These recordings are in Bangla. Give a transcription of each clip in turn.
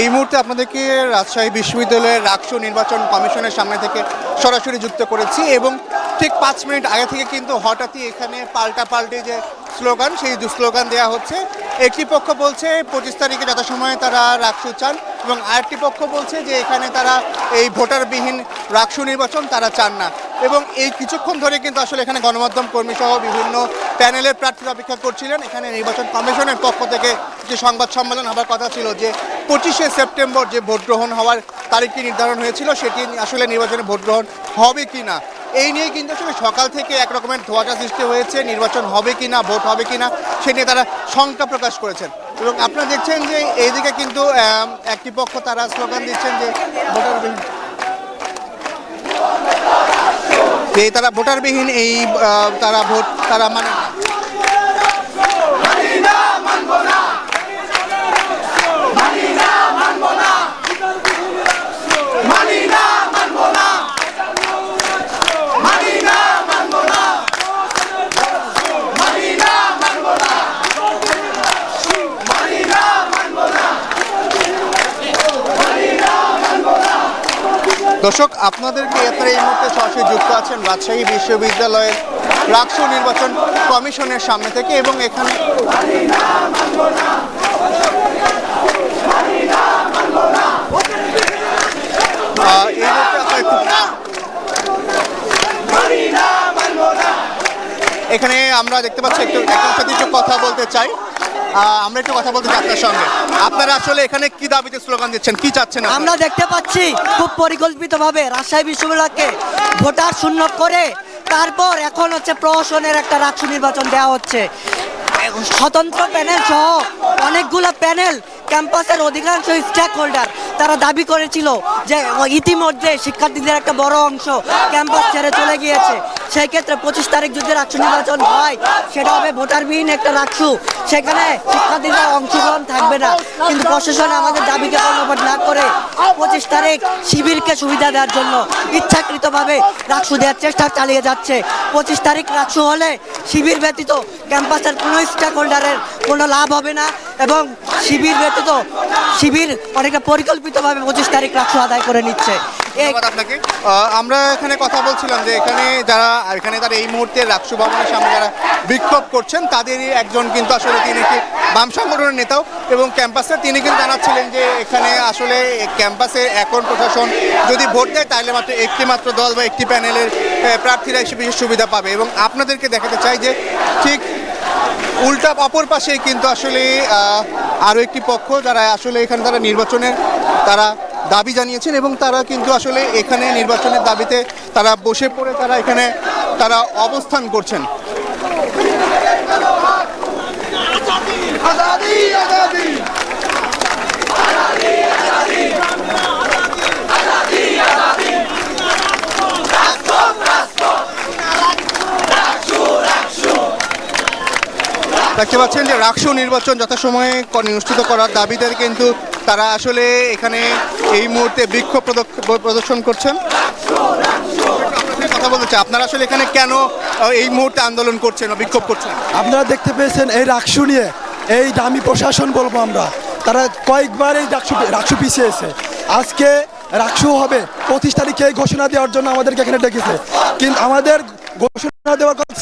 এই মুহূর্তে আপনাদেরকে রাজশাহী বিশ্ববিদ্যালয়ের রাকসু নির্বাচন কমিশনের সামনে থেকে সরাসরি যুক্ত করেছি এবং ঠিক পাঁচ মিনিট আগে থেকে কিন্তু হঠাৎই এখানে পাল্টা পাল্টে যে স্লোগান, সেই স্লোগান দেওয়া হচ্ছে। একটি পক্ষ বলছে, পঁচিশ তারিখে যথাসময়ে তারা রাকসু চান। এবং আরেকটি পক্ষ বলছে যে এখানে তারা এই ভোটারবিহীন রাকসু নির্বাচন তারা চান না। এবং এই কিছুক্ষণ ধরে কিন্তু আসলে এখানে গণমাধ্যম কর্মী সহ বিভিন্ন প্যানেলের প্রার্থীরা অপেক্ষা করছিলেন। এখানে নির্বাচন কমিশনের পক্ষ থেকে যে সংবাদ সম্মেলন হবার কথা ছিল যে পঁচিশে সেপ্টেম্বর যে ভোট গ্রহণ হওয়ার তারিখটি নির্ধারণ হয়েছিল, সেটি আসলে নির্বাচনে ভোট গ্রহণ হবে কি না? এই নিয়ে কিন্তু আসলে সকাল থেকে এক রকমের ধোয়াটা সৃষ্টি হয়েছে, নির্বাচন হবে কি না, ভোট হবে কি না, সে নিয়ে তারা শঙ্কা প্রকাশ করেছেন। এবং আপনারা দেখছেন যে এইদিকে কিন্তু একটি পক্ষ তারা স্লোগান দিচ্ছেন যে ভোটারবিহীন। তারা ভোটারবিহীন, এই তারা ভোট, তারা মানে না। দর্শক, আপনাদেরকে আপনারা এই মুহূর্তে সরাসরি যুক্ত আছেন রাজশাহী বিশ্ববিদ্যালয়ের রাকসু নির্বাচন কমিশনের সামনে থেকে এবং এখানে এখানে আমরা দেখতে পাচ্ছি একটু একটু কথা বলতে চাই। আমরা একটু কথা বলতে আপনার সঙ্গে। আপনারা আসলে এখানে কি দাবিতে স্লোগান দিচ্ছেন? কি চাচ্ছেন আমরা দেখতে পাচ্ছি খুব পরিকল্পিতভাবে রাজশাহী বিশ্ববিদ্যালয়কে ভোটার শূন্য করে তারপর এখন হচ্ছে প্রহসনের একটা রাষ্ট্র নির্বাচন দেওয়া হচ্ছে। স্বতন্ত্র প্যানেল সহ অনেকগুলো প্যানেল, ক্যাম্পাসের অধিকাংশ স্টেক হোল্ডার তারা দাবি করেছিল যে ইতিমধ্যে শিক্ষার্থীদের একটা বড় অংশ ক্যাম্পাস ছেড়ে চলে গিয়েছে। সেই ক্ষেত্রে পঁচিশ তারিখ যদি রাষ্ট্র নির্বাচন হয়, সেটা হবে ভোটারবিহীন একটা রাষ্ট্র সেখানে শিক্ষার্থীদের অংশগ্রহণ থাকবে না। কিন্তু প্রশাসন আমাদের দাবিকে কর্ণপাত না করে পঁচিশ তারিখ শিবিরকে সুবিধা দেওয়ার জন্য ইচ্ছাকৃতভাবে রাকসু দেওয়ার চেষ্টা চালিয়ে যাচ্ছে। পঁচিশ তারিখ রাকসু হলে শিবির ব্যতীত ক্যাম্পাসের কোনো স্টেক হোল্ডারের কোনো লাভ হবে না এবং শিবির ব্যতীত শিবির অনেকটা পরিকল্পিতভাবে পঁচিশ তারিখ রাকসু আদায় করে নিচ্ছে। আপনাকে। আমরা এখানে কথা বলছিলাম যে এখানে যারা এখানে তারা এই মুহূর্তে রাকসু ভবনের সামনে যারা বিক্ষোভ করছেন তাদেরই একজন কিন্তু আসলে তিনি একটি বাম সংগঠনের নেতাও এবং ক্যাম্পাসে তিনি কিন্তু জানাচ্ছিলেন যে এখানে আসলে ক্যাম্পাসে এখন প্রশাসন যদি ভোট দেয়, তাহলে মাত্র একটি মাত্র দল বা একটি প্যানেলের প্রার্থীরা এসে বিশেষ সুবিধা পাবে এবং আপনাদেরকে দেখাতে চাই যে ঠিক উল্টা অপর পাশে কিন্তু আসলে আরও একটি পক্ষ যারা আসলে এখানে তারা নির্বাচনের তারা দাবি জানিয়েছেন এবং তারা কিন্তু আসলে এখানে নির্বাচনের দাবিতে তারা বসে পড়ে, তারা এখানে তারা অবস্থান করছেন। দেখতে পাচ্ছেন যে রাকসু নির্বাচন যথাসময়ে অনুষ্ঠিত করার দাবিদের কিন্তু তারা আসলে এখানে এই মুহূর্তে বিক্ষোভ প্রদর্শন করছেন। কথা বলতে আপনারা আসলে এখানে কেন এই মুহূর্তে আন্দোলন করছেন বিক্ষোভ করছেন? আপনারা দেখতে পেয়েছেন এই রাকসু নিয়ে, এই দামি প্রশাসন বলব আমরা। তারা কয়েকবার এই রাকসু রাকসু পিছিয়েছে। আজকে রাকসু হবে, পঁচিশ তারিখে এই ঘোষণা দেওয়ার জন্য আমাদেরকে এখানে ডেকেছে। কিন্তু আমাদের ঘোষণা দেওয়ার কথা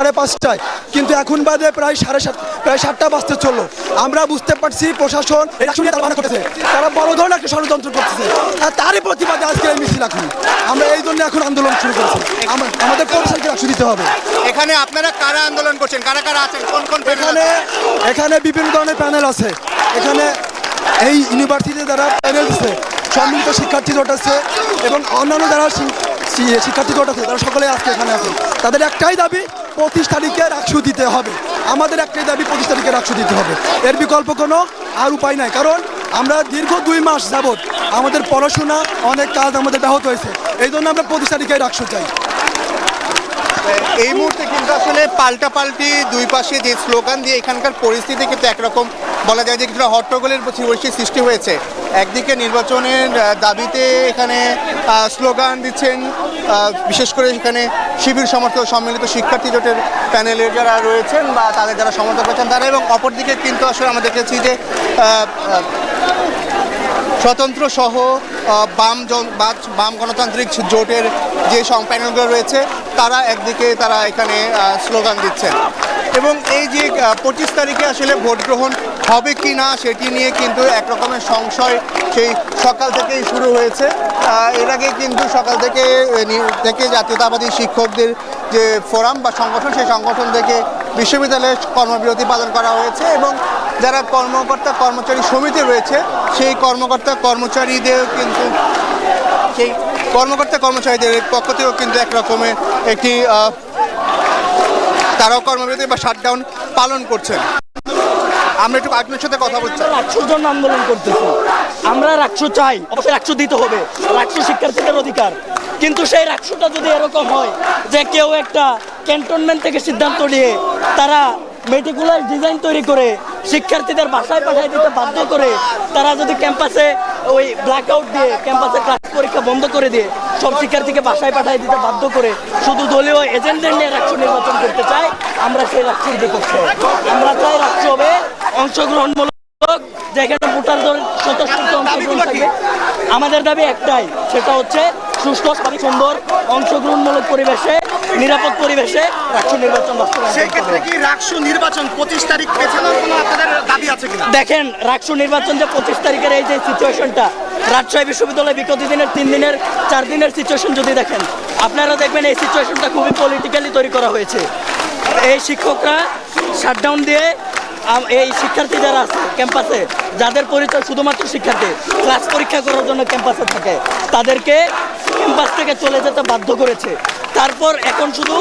সাড়ে পাঁচটায়। কিন্তু এখন বাদে প্রায় সাড়ে সাত প্রায় সাতটা বাজতে চলল। আমরা বুঝতে পারছি প্রশাসন তারা করতেছে তারা বড় ধরনের একটা ষড়যন্ত্র করতেছে। আর তারই প্রতিবাদে আজকে এই মিছিল এখন। আমরা এই জন্য এখন আন্দোলন শুরু করছি। আমা- আমাদের প্রশাসনকে রাকসু দিতে হবে। এখানে আপনারা কারা আন্দোলন করছেন? কারা কারা আছেন? কোন কোন এখানে এখানে বিভিন্ন ধরনের প্যানেল আছে। এখানে এই ইউনিভার্সিটি দ্বারা প্যানেল আছে সম্মিলিত শিক্ষার্থী জোট আছে এবং অন্যান্য যারা শিক্ষার্থী জোট আছে, তারা সকলে আজকে এখানে আছে। তাদের একটাই দাবি, পঁচিশ তারিখে রাকসু দিতে হবে। আমাদের একটাই দাবি, পঁচিশ তারিখে রাকসু দিতে হবে। এর বিকল্প কোনো আর উপায় নাই, কারণ আমরা দীর্ঘ দুই মাস যাবৎ আমাদের পড়াশোনা, অনেক কাজ আমাদের ব্যাহত হয়েছে। এই জন্য আমরা পঁচিশ তারিখে রাকসু চাই। এই মুহূর্তে কিন্তু আসলে পাল্টা পাল্টি দুই পাশে যে স্লোগান দিয়ে এখানকার পরিস্থিতি কিন্তু একরকম বলা যায় যে কিছুটা হট্টগোলের পরিবেশের সৃষ্টি হয়েছে। একদিকে নির্বাচনের দাবিতে এখানে স্লোগান দিচ্ছেন বিশেষ করে সেখানে শিবির সমর্থক সম্মিলিত শিক্ষার্থী জোটের প্যানেলের যারা রয়েছেন বা তাদের যারা সমর্থক রয়েছেন তারা এবং অপরদিকে কিন্তু আসলে আমরা দেখেছি যে স্বতন্ত্র সহ বাম বাম গণতান্ত্রিক জোটের যে প্যানেলগুলো রয়েছে, তারা একদিকে তারা এখানে স্লোগান দিচ্ছেন। এবং এই যে পঁচিশ তারিখে আসলে ভোট গ্রহণ হবে কি না, সেটি নিয়ে কিন্তু একরকমের সংশয় সেই সকাল থেকেই শুরু হয়েছে। এর আগে কিন্তু সকাল থেকে থেকে জাতীয়তাবাদী শিক্ষকদের যে ফোরাম বা সংগঠন, সেই সংগঠন থেকে বিশ্ববিদ্যালয়ে কর্মবিরতি পালন করা হয়েছে এবং যারা কর্মকর্তা কর্মচারী সমিতি রয়েছে, সেই কর্মকর্তা কর্মচারীদের কিন্তু সেই কর্মকর্তা কর্মচারীদের পক্ষ থেকেও কিন্তু এক রকমের একটি তারাও কর্মবিরতি বা শাটডাউন পালন করছেন। আমরা একটু আপনার সাথে কথা বলছি। রাক্ষসের জন্য আন্দোলন করতেছি। আমরা রাক্ষস চাই, অবশ্যই রাক্ষস দিতে হবে। রাক্ষস শিক্ষার্থীদের অধিকার। কিন্তু সেই রাক্ষসটা যদি এরকম হয় যে কেউ একটা ক্যান্টনমেন্ট থেকে সিদ্ধান্ত নিয়ে তারা মেটিকুলার ডিজাইন তৈরি করে শিক্ষার্থীদের বাসায় পাঠিয়ে দিতে বাধ্য করে তারা যদি ক্যাম্পাসে ওই ব্ল্যাক আউট দিয়ে ক্যাম্পাসে ক্লাস পরীক্ষা বন্ধ করে দিয়ে সব শিক্ষার্থীকে বাসায় পাঠিয়ে দিতে বাধ্য করে শুধু দলীয় এজেন্টদের নিয়ে রাষ্ট্র নির্বাচন করতে চাই আমরা সেই রাষ্ট্রের বিপক্ষে। আমরা চাই রাষ্ট্র হবে অংশগ্রহণমূলক যেখানে ভোটারদের স্বতঃস্ফূর্ত অংশগ্রহণ থাকবে। আমাদের দাবি একটাই সেটা হচ্ছে সুস্থ সুন্দর অংশগ্রহণমূলক পরিবেশে নিরাপদ পরিবেশে রাষ্ট্র নির্বাচন সেই ক্ষেত্রে কি রাকসু নির্বাচন পঁচিশ তারিখ পেছানোর কোনো আপনাদের দাবি আছে কিনা? দেখেন রাষ্ট্র নির্বাচন যে পঁচিশ তারিখের এই যে সিচুয়েশনটা রাজশাহী বিশ্ববিদ্যালয় বিগত দিনের তিন দিনের চার দিনের সিচুয়েশন যদি দেখেন আপনারা দেখবেন এই সিচুয়েশনটা খুবই পলিটিক্যালি তৈরি করা হয়েছে। এই শিক্ষকরা শাটডাউন দিয়ে এই শিক্ষার্থী যারা আছে ক্যাম্পাসে যাদের পরিচয় শুধুমাত্র শিক্ষার্থী ক্লাস পরীক্ষা করার জন্য ক্যাম্পাসে থাকে তাদেরকে ক্যাম্পাস থেকে চলে যেতে বাধ্য করেছে। তারপর এখন শুধু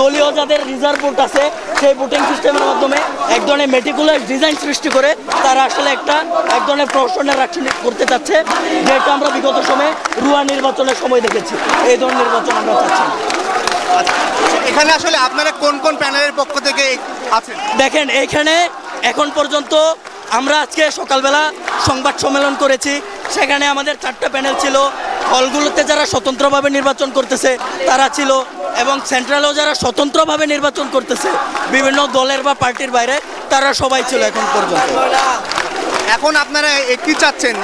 দলীয় যাদের রিজার্ভ ভোট আছে সেই ভোটিং সিস্টেমের মাধ্যমে এক ধরনের মেটিকুলার ডিজাইন সৃষ্টি করে তারা আসলে একটা এক ধরনের প্রশ্নের রাখছেন করতে চাচ্ছে যেটা আমরা বিগত সময়ে রুয়া নির্বাচনের সময় দেখেছি। এই ধরনের নির্বাচন আমরা চাচ্ছি এখানে আসলে আপনারা কোন কোন প্যানেলের পক্ষ থেকে আছেন? দেখেন এইখানে এখন পর্যন্ত আমরা আজকে সকালবেলা সংবাদ সম্মেলন করেছি সেখানে আমাদের চারটা প্যানেল ছিল হলগুলোতে যারা স্বতন্ত্রভাবে নির্বাচন করতেছে, তারা ছিল এবং সেন্ট্রালেও যারা স্বতন্ত্রভাবে নির্বাচন করতেছে, বিভিন্ন দলের বা পার্টির বাইরে, তারা সবাই ছিল এখন পর্যন্ত। এখন আপনারা একটি চাচ্ছেন?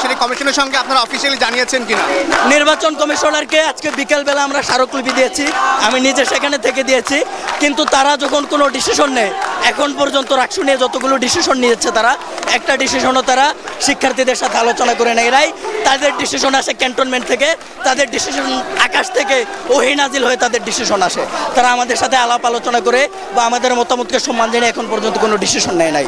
সেটি কমিশনের সঙ্গে আপনারা অফিসিয়ালি জানিয়েছেন কিনা? নির্বাচন কমিশনারকে আজকে বিকেলবেলা আমরা স্মারকলিপি দিয়েছি। আমি নিজে সেখানে থেকে দিয়েছি। কিন্তু তারা যখন কোনো ডিসিশন নেয়, এখন পর্যন্ত রাকসু নিয়ে যতগুলো ডিসিশন নিয়েছে তারা, একটা ডিসিশনও তারা শিক্ষার্থীদের সাথে আলোচনা করে নেয় এরাই তাদের ডিসিশন আসে ক্যান্টনমেন্ট থেকে, তাদের ডিসিশন আকাশ থেকে ওহি নাজিল হয়ে তাদের ডিসিশন আসে। তারা আমাদের সাথে আলাপ আলোচনা করে বা আমাদের মতামতকে সম্মান জানিয়ে এখন পর্যন্ত কোনো ডিসিশন নেয় নাই।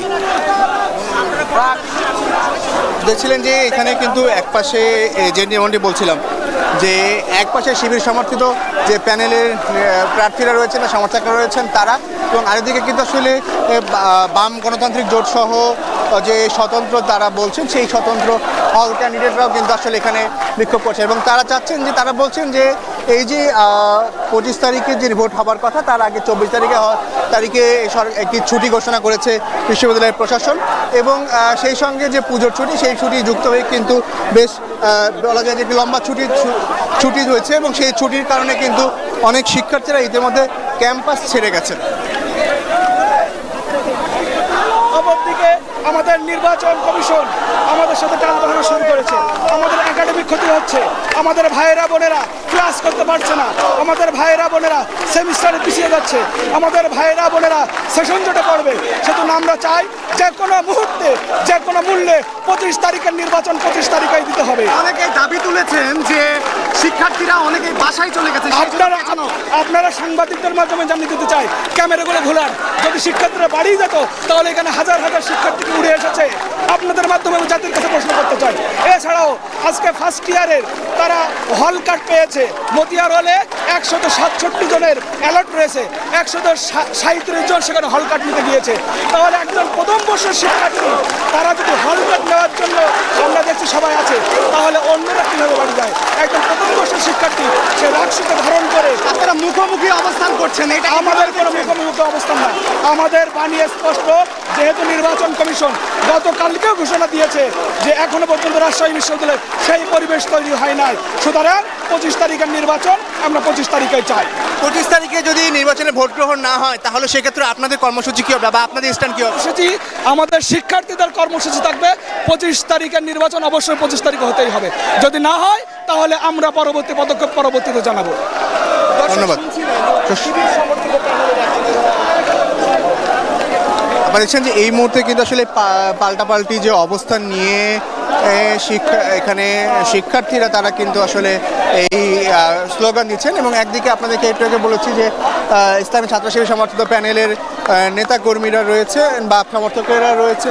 দেখছিলেন যে এখানে কিন্তু একপাশে যে যেমনটি বলছিলাম, যে একপাশে শিবির সমর্থিত যে প্যানেলের প্রার্থীরা রয়েছেন বা সমর্থকরা রয়েছেন তারা এবং আরেকদিকে কিন্তু আসলে বাম গণতান্ত্রিক জোট সহ যে স্বতন্ত্র তারা বলছেন, সেই স্বতন্ত্র হল ক্যান্ডিডেটরাও কিন্তু আসলে এখানে বিক্ষোভ করছে এবং তারা চাচ্ছেন যে, তারা বলছেন যে এই যে পঁচিশ তারিখে যে ভোট হবার কথা, তার আগে চব্বিশ তারিখে তারিখে একটি ছুটি ঘোষণা করেছে বিশ্ববিদ্যালয়ের প্রশাসন এবং সেই সঙ্গে যে পুজোর ছুটি, সেই ছুটি যুক্ত হয়ে কিন্তু বেশ বলা যায় যে একটি লম্বা ছুটি ছুটি রয়েছে এবং সেই ছুটির কারণে কিন্তু অনেক শিক্ষার্থীরা ইতিমধ্যে ক্যাম্পাস ছেড়ে গেছেন। আমাদের নির্বাচন কমিশন আমাদের সাথে টাল শুরু করেছে। আমাদের একাডেমিক ক্ষতি হচ্ছে। আমাদের ভাইয়েরা বোনেরা ক্লাস করতে পারছে না। আমাদের ভাইয়েরা বোনেরা সেমিস্টারে পিছিয়ে যাচ্ছে। আমাদের ভাইয়েরা বোনেরা সেশন জোটে পড়বে। সেজন্য আমরা চাই যে কোনো মুহূর্তে যে কোনো মূল্যে পঁচিশ তারিখের নির্বাচন পঁচিশ তারিখেই দিতে হবে। অনেকে দাবি তুলেছেন যে শিক্ষার্থীরা অনেকেই বাসায় চলে গেছে আপনারা। আপনারা সাংবাদিকদের মাধ্যমে জানিয়ে দিতে চাই ক্যামেরাগুলো ঘোলার যদি শিক্ষার্থীরা বাড়িয়ে যেত তাহলে এখানে হাজার হাজার শিক্ষার্থীকে উড়ে এসেছে। আপনাদের মাধ্যমে জাতির কাছে প্রশ্ন করতে চাই। এছাড়াও আজকে ফার্স্ট ইয়ারের তারা হল কার্ড পেয়েছে। মতিয়ার হলে একশত সাতষট্টি জনের অ্যালার্ট রয়েছে। একশত সাঁত্রিশ জন সেখানে হল কার্ড নিতে গিয়েছে। তাহলে একজন প্রথম বর্ষের শিক্ষার্থী, তারা যদি হল কার্ড নেওয়ার আমরা দেখছি সবাই আছে তাহলে অন্যরা কীভাবে বাড়ি যায়? একজন প্রথম বর্ষের শিক্ষার্থী সে রাক্ষসকে ধারণ করে আপনারা মুখোমুখি অবস্থান করছেন এটা আমাদের কোনো? মুখোমুখি অবস্থান না আমাদের বাণী স্পষ্ট যেহেতু নির্বাচন কমিশন গতকালকেও ঘোষণা দিয়েছে যে এখনও পর্যন্ত রাজশাহী বিশ্ববিদ্যালয়ে সেই পরিবেশ তৈরি হয় নাই। সুতরাং পঁচিশ তারিখের নির্বাচন আমরা পঁচিশ তারিখে চাই। পঁচিশ তারিখে যদি নির্বাচনে ভোট গ্রহণ না হয় তাহলে সেক্ষেত্রে আপনাদের কর্মসূচি কি হবে বা আপনাদের স্ট্যান্ড কি হবে? কর্মসূচি আমাদের শিক্ষার্থীদের কর্মসূচি থাকবে। পঁচিশ তারিখের নির্বাচন অবশ্যই পঁচিশ তারিখে হতেই হবে। যদি না হয় তাহলে আমরা পরবর্তী পদক্ষেপ পরবর্তীতে জানাব। ধন্যবাদ। আপনারা দেখছেন যে এই মুহূর্তে কিন্তু আসলে পাল্টাপাল্টি যে অবস্থান নিয়ে শিক্ষা এখানে শিক্ষার্থীরা তারা কিন্তু আসলে এই স্লোগান দিচ্ছেন এবং একদিকে আপনাদেরকে একটু আগে বলেছি যে ইসলামী ছাত্রশিবির সমর্থিত প্যানেলের নেতাকর্মীরা রয়েছে বা সমর্থকেরা রয়েছে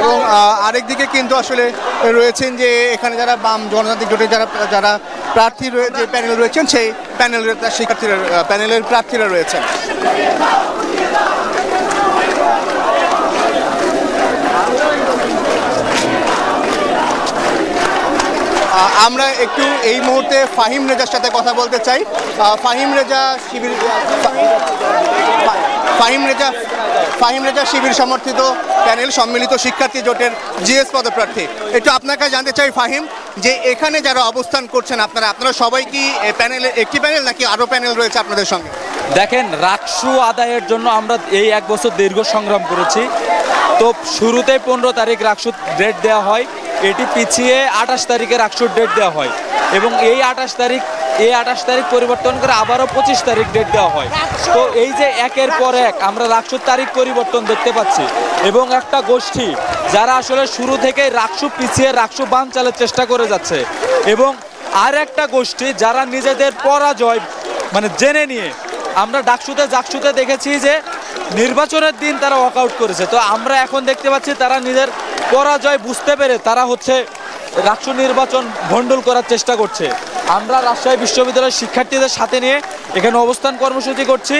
এবং আহ, আরেকদিকে কিন্তু আসলে রয়েছেন যে এখানে যারা বাম জনতান্ত্রিক জোটে যারা যারা প্রার্থী রয়েছে প্যানেল রয়েছেন, সেই প্যানেলের শিক্ষার্থীরা প্যানেলের প্রার্থীরা রয়েছেন। আমরা একটু এই মুহূর্তে ফাহিম রেজার সাথে কথা বলতে চাই। ফাহিম রেজা শিবির ফাহিম রেজা ফাহিম রেজা শিবির সমর্থিত প্যানেল সম্মিলিত শিক্ষার্থী জোটের জিএস পদপ্রার্থী। একটু আপনার কাছে জানতে চাই ফাহিম, যে এখানে যারা অবস্থান করছেন আপনারা আপনারা সবাই কি প্যানেলের একটি প্যানেল নাকি আরও প্যানেল রয়েছে আপনাদের সঙ্গে? দেখেন, রাকসু আদায়ের জন্য আমরা এই এক বছর দীর্ঘ সংগ্রাম করেছি। তো শুরুতে পনেরো তারিখ রাকসু ডেট দেওয়া হয়, এটি পিছিয়ে আঠাশ তারিখে রাকসুর ডেট দেওয়া হয়। এবং এই আঠাশ তারিখ এই আঠাশ তারিখ পরিবর্তন করে আবারও পঁচিশ তারিখ ডেট দেওয়া হয়। তো এই যে একের পর এক আমরা রাকসুর তারিখ পরিবর্তন দেখতে পাচ্ছি। এবং একটা গোষ্ঠী যারা আসলে শুরু থেকে রাকসু পিছিয়ে রাকসু বান চালের চেষ্টা করে যাচ্ছে। এবং আর একটা গোষ্ঠী যারা নিজেদের পরাজয় মানে জেনে নিয়ে আমরা ডাকসুতে জাকসুতে দেখেছি যে নির্বাচনের দিন তারা ওয়াকআউট করেছে। তো আমরা এখন দেখতে পাচ্ছি তারা নিজের পরাজয় বুঝতে পেরে তারা হচ্ছে রাকসু নির্বাচন ভণ্ডুল করার চেষ্টা করছে। আমরা রাজশাহী বিশ্ববিদ্যালয়ের শিক্ষার্থীদের সাথে নিয়ে এখানে অবস্থান কর্মসূচি করছি।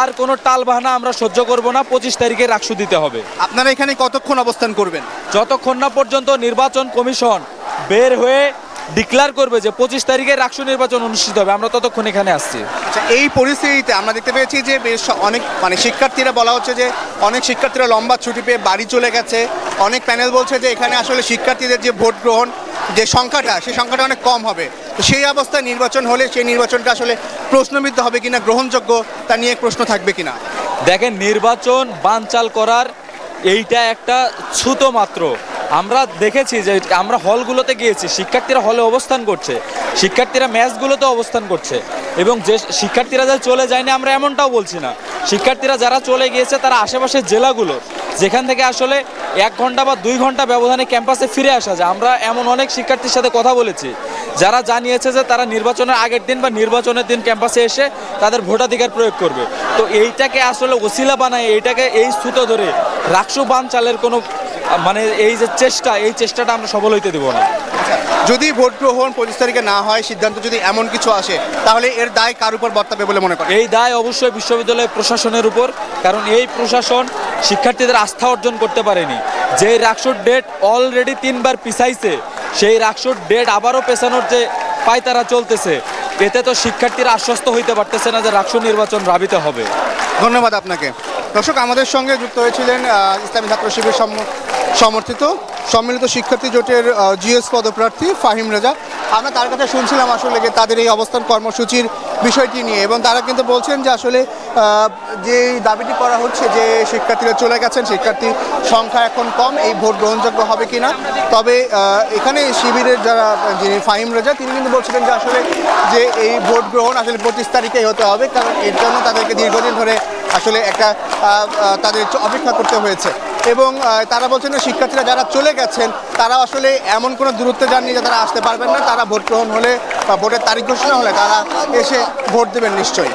আর কোনো টালবাহানা আমরা সহ্য করব না পঁচিশ তারিখে রাখসু দিতে হবে। আপনারা এখানে কতক্ষণ অবস্থান করবেন? যতক্ষণ না পর্যন্ত নির্বাচন কমিশন বের হয়ে ডিক্লার করবে যে পঁচিশ তারিখে রাকসু নির্বাচন অনুষ্ঠিত হবে। আমরা ততক্ষণ এখানে আসছি। আচ্ছা এই পরিস্থিতিতে আমরা দেখতে পেয়েছি যে বেশ অনেক মানে শিক্ষার্থীরা বলা হচ্ছে যে অনেক শিক্ষার্থীরা লম্বা ছুটি পেয়ে বাড়ি চলে গেছে। অনেক প্যানেল বলছে যে এখানে আসলে শিক্ষার্থীদের যে ভোট গ্রহণ যে সংখ্যাটা সেই সংখ্যাটা অনেক কম হবে। তো সেই অবস্থায় নির্বাচন হলে সেই নির্বাচনটা আসলে প্রশ্নবিদ্ধ হবে কিনা গ্রহণযোগ্য তা নিয়ে প্রশ্ন থাকবে কিনা? দেখেন নির্বাচন বানচাল করার এইটা একটা ছুতো মাত্র। আমরা দেখেছি যে আমরা হলগুলোতে গিয়েছি, শিক্ষার্থীরা হলে অবস্থান করছে, শিক্ষার্থীরা ম্যাচগুলোতে অবস্থান করছে এবং যে শিক্ষার্থীরা যে চলে যায়নি আমরা এমনটাও বলছি না। শিক্ষার্থীরা যারা চলে গিয়েছে তারা আশেপাশের জেলাগুলো, যেখান থেকে আসলে এক ঘণ্টা বা দুই ঘণ্টা ব্যবধানে ক্যাম্পাসে ফিরে আসা যায়। আমরা এমন অনেক শিক্ষার্থীর সাথে কথা বলেছি, যারা জানিয়েছে যে তারা নির্বাচনের আগের দিন বা নির্বাচনের দিন ক্যাম্পাসে এসে তাদের ভোটাধিকার প্রয়োগ করবে। তো এইটাকে আসলে ওসিলা বানায়, এইটাকে এই সুতো ধরে রাকসু বান চালের কোনো মানে এই যে চেষ্টা এই চেষ্টাটা আমরা সফল হইতে দেবো না। যদি ভোট গ্রহণ পঁচিশ তারিখে না হয় সিদ্ধান্ত যদি এমন কিছু আসে তাহলে এর দায় কার উপর বর্তাবে বলে মনে করেন? এই দায় অবশ্যই বিশ্ববিদ্যালয় প্রশাসনের উপর কারণ এই প্রশাসন শিক্ষার্থীদের আস্থা অর্জন করতে পারেনি। যে রাকসুর ডেট অলরেডি তিনবার পিছাইছে সেই রাকসুর ডেট আবারও পেছানোর যে পায়তারা চলতেছে এতে তো শিক্ষার্থীরা আশ্বস্ত হইতে পারতেছে না যে রাকসু নির্বাচন রাবিত হবে। ধন্যবাদ আপনাকে। দর্শক আমাদের সঙ্গে যুক্ত হয়েছিলেন ইসলামী ছাত্র শিবির সমর্থিত। সম্মিলিত শিক্ষার্থী জোটের জিএস পদপ্রার্থী ফাহিম রেজা। আমরা তার কাছে শুনছিলাম আসলে যে তাদের এই অবস্থান কর্মসূচির বিষয়টি নিয়ে, এবং তারা কিন্তু বলছেন যে আসলে যে দাবিটি করা হচ্ছে যে শিক্ষার্থীরা চলে গেছেন শিক্ষার্থী সংখ্যা এখন কম, এই ভোট গ্রহণযোগ্য হবে কিনা? তবে এখানে শিবিরের যারা, যিনি ফাহিম রেজা, তিনি কিন্তু বলছিলেন যে আসলে যে এই ভোট গ্রহণ আসলে পঁচিশ তারিখেই হতে হবে, কারণ এর জন্য তাদেরকে দীর্ঘদিন ধরে আসলে একটা তাদের অপেক্ষা করতে হয়েছে। এবং তারা বলছেন শিক্ষার্থীরা যারা চলে গেছেন, তারা আসলে এমন কোনো দূরত্বে যাননি যে তারা আসতে পারবেন না। তারা ভোট গ্রহণ হলে বা ভোটের তারিখ ঘোষণা হলে তারা এসে ভোট দেবেন নিশ্চয়ই।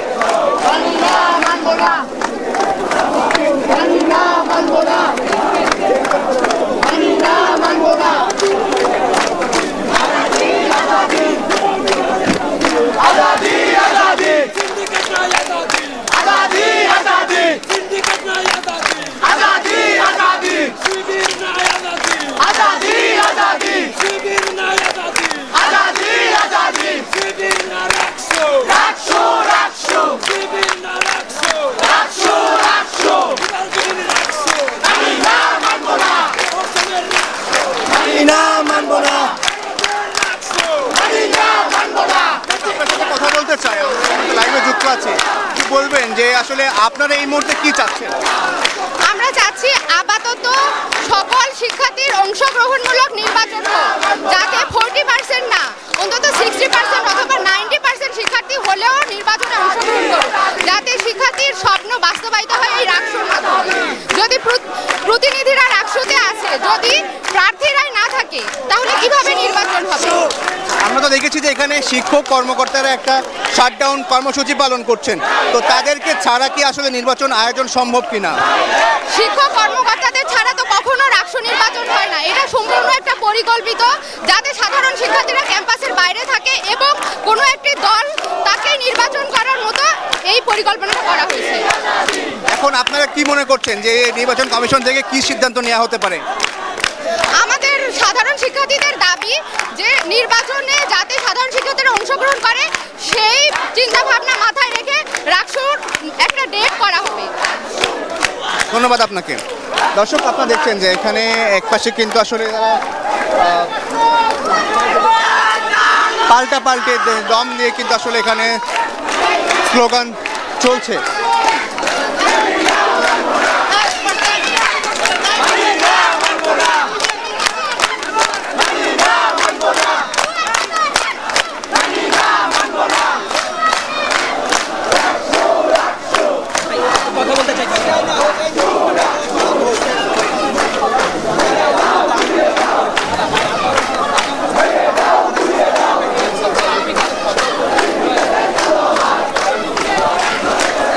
আচ্ছা, আচ্ছা, আচ্ছা, কথা বলতে চাই। লাইভে যুক্ত আছে। বলবেন যে আসলে আপনারা এই মুহূর্তে কি চাচ্ছেন? দেখেছি যে এখানে শিক্ষক কর্মকর্তারা একটা শাটডাউন কর্মসূচি পালন করছেন। তো তাদেরকে ছাড়া কি আসলে নির্বাচন আয়োজন সম্ভব কিনা? শিক্ষক কর্মকর্তাদের ছাড়া তো কখনো রাষ্ট্র নির্বাচন হয় না। এটা সম্পূর্ণ একটা পরিকল্পিত যাতে সাধারণ শিক্ষার্থীরা ক্যাম্পাসের বাইরে থাকে এবং কোনো একটি দল তাকে নির্বাচন করার মতো এই পরিকল্পনাটা করা হয়েছে। এখন আপনারা কি মনে করছেন যে নির্বাচন কমিশন থেকে কি সিদ্ধান্ত নেওয়া হতে পারে? আমাদের সাধারণ শিক্ষার্থীদের দাবি যে নির্বাচনে যাতে সাধারণ শিক্ষার্থীরা অংশগ্রহণ করে, সেই চিন্তা ভাবনা মাথায় রেখে রাষ্ট্রর একটা ডেট করা হবে। ধন্যবাদ আপনাকে। দর্শক, আপনারা দেখছেন যে এখানে একপাশে কিন্তু আসলে পাল্টা পাল্টে দম দিয়ে কিন্তু আসলে এখানে স্লোগান চলছে।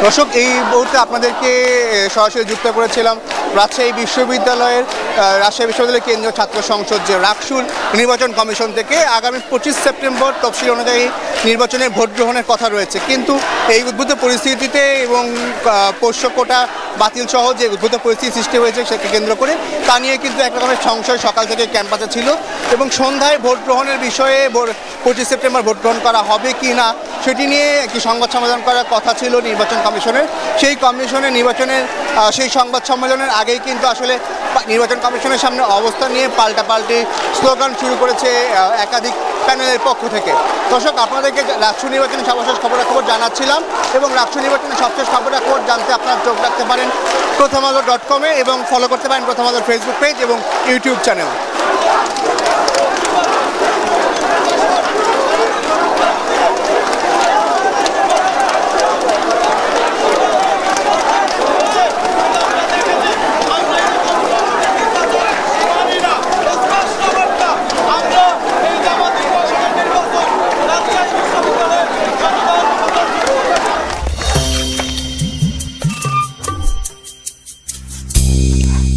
দর্শক, এই মুহূর্তে আপনাদেরকে সরাসরি যুক্ত করেছিলাম রাজশাহী বিশ্ববিদ্যালয়ের রাজশাহী বিশ্ববিদ্যালয়ের কেন্দ্রীয় ছাত্র সংসদ যে রাকসুল নির্বাচন কমিশন থেকে আগামী পঁচিশ সেপ্টেম্বর তফসিল অনুযায়ী নির্বাচনের ভোট গ্রহণের কথা রয়েছে। কিন্তু এই উদ্ভূত পরিস্থিতিতে এবং পোষ্য কোটা বাতিল সহ যে উদ্ভূত পরিস্থিতি সৃষ্টি হয়েছে সেকে কেন্দ্র করে, তা নিয়ে কিন্তু এক রকমের সংশয় সকাল থেকে ক্যাম্পাসে ছিল এবং সন্ধ্যায় ভোট গ্রহণের বিষয়ে পঁচিশ সেপ্টেম্বর ভোট গ্রহণ করা হবে কি না, সেটি নিয়ে একটি সংবাদ সম্মেলন করার কথা ছিল নির্বাচন কমিশনের। সেই কমিশনের নির্বাচনের সেই সংবাদ সম্মেলনের আগেই কিন্তু আসলে নির্বাচন কমিশনের সামনে অবস্থান নিয়ে পাল্টাপাল্টি স্লোগান শুরু করেছে একাধিক প্যানেলের পক্ষ থেকে। দর্শক আপনাদেরকে রাষ্ট্র নির্বাচনের সর্বশেষ খবরাখবর জানাচ্ছিলাম এবং রাষ্ট্র নির্বাচনের সবশেষ খবরাখবর জানতে আপনারা চোখ রাখতে পারেন প্রথম আলো ডট কমে এবং ফলো করতে পারেন প্রথম আলোর ফেসবুক পেজ এবং ইউটিউব চ্যানেল